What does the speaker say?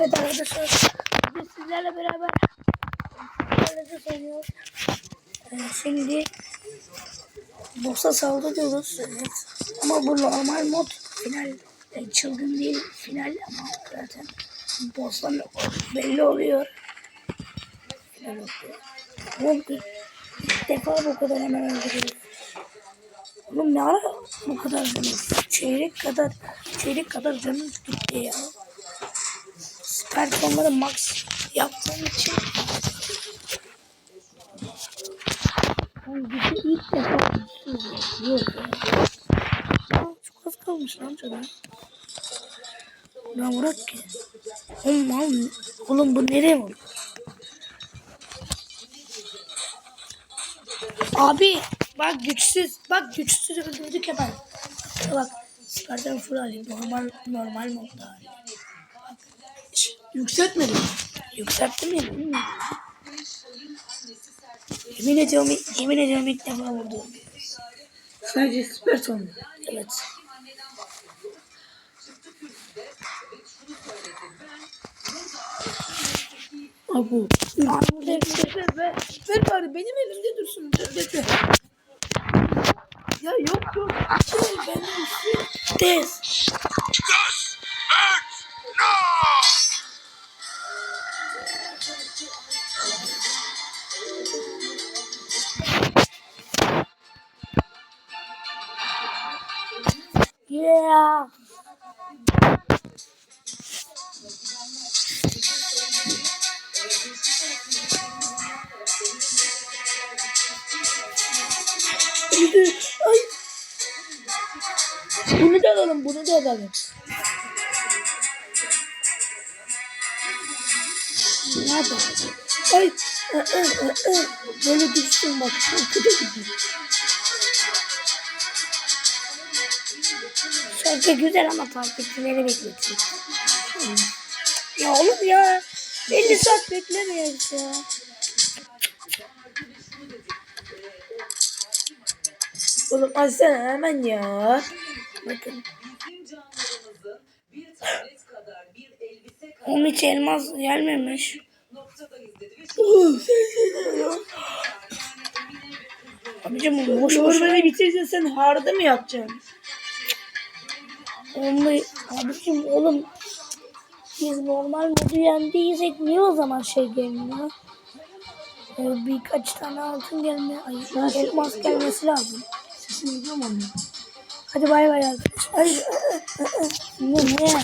Evet arkadaşlar bugün sizlerle beraber sizlerle söylüyoruz. Ee, şimdi boss'a saldırıyoruz. Evet. Ama bu normal mod final e, çılgın değil final ama zaten boss'tan belli oluyor. Final oluyor. Oğlum ilk defa bu kadar hemen öldürüyoruz. Oğlum ne ara bu kadar canımız? Çeyrek kadar çeyrek kadar canımız gitti ya. Süper max yaptığım için ben gücü ilk defa yok çok az kalmış lan canım. Ne bırak ki? Oğlum, oğlum, oğlum bu nereye vuruyor? Abi bak güçsüz. Bak güçsüz öldürdük hemen. Bak Süperden full alayım. Normal, normal modda alayım. Yükseltmedim. Yükselttim ya mi? Yemin ediyorum, yemin ediyorum ilk defa vurdum. Sadece süper son. Evet. Abu. Hepsi Ver, ver, ver bari benim elimde dursun. Dur, bekle. Ya yok yok. Şey, ben de istiyorum. tez. Yeah. Ay. Bunu da alalım, bunu da alalım. Ne yapalım? Ay. ı, ı, ı. Böyle dursun bak. Şarkı da gidiyor. Şarkı güzel ama takipçileri bekletiyor. Ya oğlum ya. 50 saat beklemiyoruz ya. Oğlum açsana hemen ya. Bakın. Onun hiç elmas gelmemiş. Abicim boş boş. Normali bitirsen sen harda mı yapacaksın? Onu, abicim oğlum biz normal modu yendiysek niye o zaman şey gelmiyor? Ee, birkaç tane altın gelme, ay, elmas gelmesi lazım. Sesini duyuyorum onu. Hadi bay bay arkadaşlar. Ne ne?